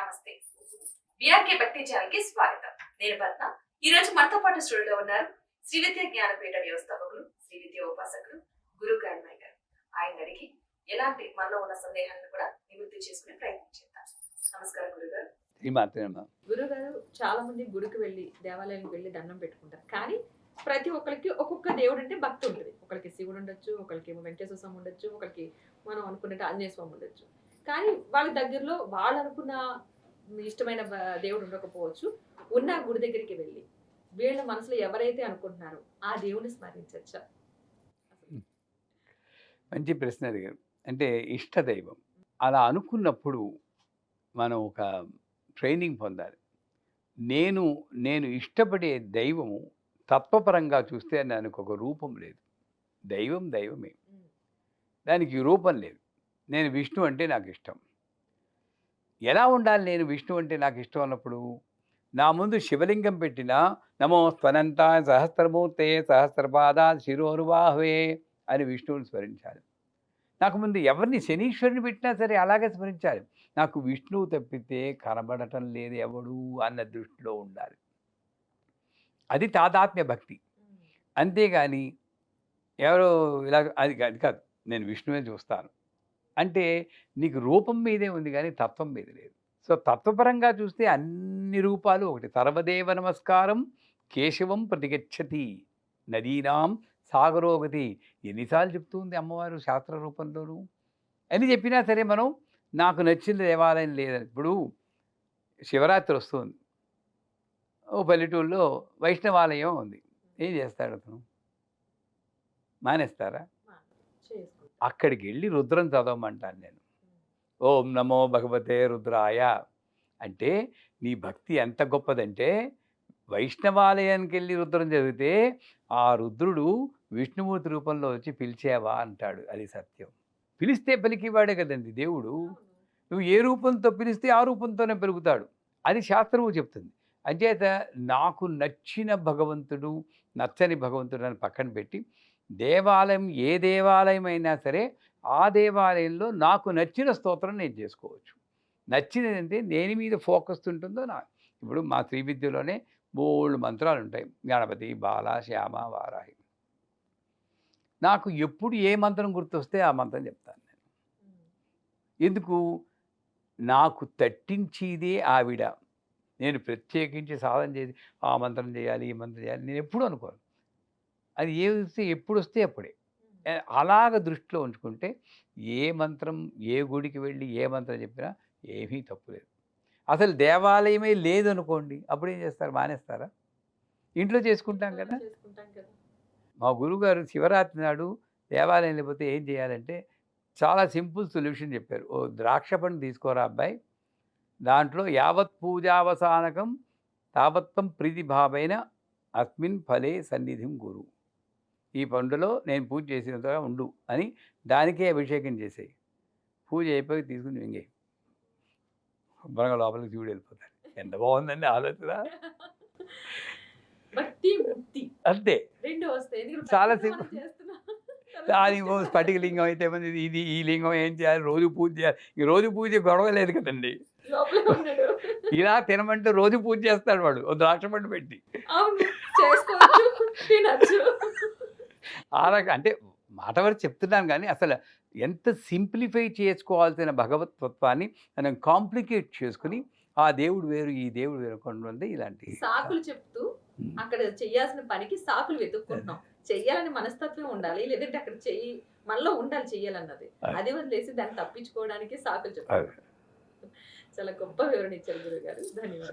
నమస్తే. విఆర్కే భక్తి ఛానల్కి స్వాగతం. నేను పద్మ ఈ రోజు మనతో పాటు స్టూడియోలో ఉన్నారు శ్రీ విద్య జ్ఞానపీఠ వ్యవస్థాపకులు శ్రీ విద్య ఉపాసకులు గురు గాయమయ్య గారు. ఆయన అడిగి ఎలాంటి మనలో ఉన్న సందేహాలను కూడా నివృత్తి చేసుకునే ప్రయత్నం చేద్దాం. నమస్కారం గురుగారు గురుగారు చాలా మంది గుడికి వెళ్ళి దేవాలయానికి వెళ్ళి దండం పెట్టుకుంటారు. కానీ ప్రతి ఒక్కరికి ఒక్కొక్క దేవుడు అంటే భక్తి ఉంటుంది. ఒకరికి శివుడు ఉండొచ్చు ఒకరికి ఏమో వెంకటేశ్వర స్వామి ఉండొచ్చు ఒకరికి మనం అనుకున్నట్టు ఆంజనేయ స్వామి ఉండొచ్చు. కానీ వాళ్ళ దగ్గరలో వాళ్ళు అనుకున్న ఇష్టమైన దేవుడు ఉండకపోవచ్చు. ఉన్న గుడి దగ్గరికి వెళ్ళి వీళ్ళ మనసులో ఎవరైతే అనుకుంటున్నారో ఆ దేవుని స్మరించచ్చా. మంచి ప్రశ్న అడిగారు. అంటే ఇష్ట దైవం. అలా అనుకున్నప్పుడు మనం ఒక ట్రైనింగ్ పొందాలి. నేను నేను ఇష్టపడే దైవము తత్వపరంగా చూస్తే దానికి ఒక రూపం లేదు. దైవం దైవమే. దానికి రూపం లేదు. నేను విష్ణు అంటే నాకు ఇష్టం ఎలా ఉండాలి నేను విష్ణు అంటే నాకు ఇష్టం అన్నప్పుడు? నా ముందు శివలింగం పెట్టిన నమో స్వనంత సహస్రమూర్తే సహస్రపాద శిరోరువాహవే అని విష్ణువుని స్మరించాలి. నాకు ముందు ఎవరిని శనీశ్వరుని పెట్టినా సరే అలాగే స్మరించాలి. నాకు విష్ణువు తప్పితే కనబడటం లేదు ఎవడు అన్న దృష్టిలో ఉండాలి. అది తాదాత్మ్య భక్తి. అంతేగాని ఎవరో ఇలా అది అది కాదు నేను విష్ణువే చూస్తాను. అంటే నీకు రూపం మీదే ఉంది కానీ తత్వం మీద లేదు. సో తత్వపరంగా చూస్తే అన్ని రూపాలు ఒకటి. సర్వదేవ నమస్కారం కేశవం ప్రతిగచ్చతి. నదీనాం సాగరోగతి. ఎన్నిసార్లు చెప్తుంది అమ్మవారు శాస్త్ర రూపంలోనూ. అని చెప్పినా సరే మనం నాకు నచ్చిన దేవాలయం లేదని. ఇప్పుడు శివరాత్రి వస్తుంది. ఓ పల్లెటూరులో వైష్ణవాలయం ఉంది. ఏం చేస్తాడు అతను? మానేస్తారా? అక్కడికి వెళ్ళి రుద్రం చదవమంటాను నేను. ఓం నమో భగవతే రుద్రాయ. అంటే నీ భక్తి ఎంత గొప్పదంటే వైష్ణవాలయానికి వెళ్ళి రుద్రం చదివితే ఆ రుద్రుడు విష్ణుమూర్తి రూపంలో వచ్చి పిలిచేవా అంటాడు. అది సత్యం. పిలిస్తే పలికివాడే కదండి దేవుడు. నువ్వు ఏ రూపంతో పిలిస్తే ఆ రూపంతోనే పెరుగుతాడు. అది శాస్త్రము చెప్తుంది. అంచేత నాకు నచ్చిన భగవంతుడు నచ్చని భగవంతుడు అని పక్కన పెట్టి దేవాలయం ఏ దేవాలయం అయినా సరే ఆ దేవాలయంలో నాకు నచ్చిన స్తోత్రం నేను చేసుకోవచ్చు. నచ్చినది అంటే దేని మీద ఫోకస్ ఉంటుందో నా ఇప్పుడు మా శ్రీ విద్యలోనే బోల్డ్ మంత్రాలు ఉంటాయి. గణపతి బాల శ్యామ వారాహి. నాకు ఎప్పుడు ఏ మంత్రం గుర్తొస్తే ఆ మంత్రం చెప్తాను నేను. ఎందుకు? నాకు తట్టించేదే ఆవిడ. నేను ప్రత్యేకించి సాధన చేసి ఆ మంత్రం చేయాలి ఈ మంత్రం చేయాలి నేను ఎప్పుడు అనుకోను. అది ఏ వస్తే ఎప్పుడు వస్తే అప్పుడే. అలాగ దృష్టిలో ఉంచుకుంటే ఏ మంత్రం ఏ గుడికి వెళ్ళి ఏ మంత్రం చెప్పినా ఏమీ తప్పులేదు అసలు దేవాలయమే లేదు అనుకోండి అప్పుడు ఏం చేస్తారు? మానేస్తారా? ఇంట్లో చేసుకుంటాం కదా. మా గురువుగారు శివరాత్రి నాడు దేవాలయం లేకపోతే ఏం చేయాలంటే చాలా సింపుల్ సొల్యూషన్ చెప్పారు. ఓ ద్రాక్ష పండు తీసుకోరా అబ్బాయి? దాంట్లో యావత్ పూజావసానకం తావత్వం ప్రీతిభావైన అస్మిన్ ఫలే సన్నిధిం గురు. ఈ పండులో నేను పూజ చేసినంతగా ఉండు అని దానికే అభిషేకం చేసేయి. పూజ అయిపోయి తీసుకుని మింగే శుభ్రంగా లోపలికి చూడు వెళ్ళిపోతారు. ఎంత బాగుందండి ఆలోచన. అంతే. చాలా. దాని ఓ స్ఫటిక లింగం అయితే ఇది ఈ లింగం ఏం చేయాలి? రోజు పూజ చేయాలి. ఈ రోజు పూజ గొడవ లేదు కదండి ఇలా తినమంటే రోజు పూజ చేస్తాడు వాడు. ద్రాక్ష పండు పెట్టి. అవును. చేసుకోవచ్చు. తినచ్చు. ఆ రకం అంటే మాట వరకు చెప్తున్నాను కానీ అసలు ఎంత సింప్లిఫై చేసుకోవాల్సిన భగవతత్వాన్ని మనం కాంప్లికేట్ చేసుకుని ఆ దేవుడు వేరు ఈ దేవుడు వేరు కొండ ఇలాంటి సాకులు చెప్తూ అక్కడ చెయ్యాల్సిన పనికి సాకులు వెతుక్కుంటున్నాం. చెయ్యాలని మనస్తత్వం ఉండాలి లేదంటే అక్కడ చెయ్యి మనలో ఉండాలి చెయ్యాలన్నది. అది. వదిలేసి దాన్ని తప్పించుకోవడానికి సాకులు చెప్తాం అది. చాలా గొప్ప వివరణ ఇచ్చారు గురువు గారు. ధన్యవాదాలు.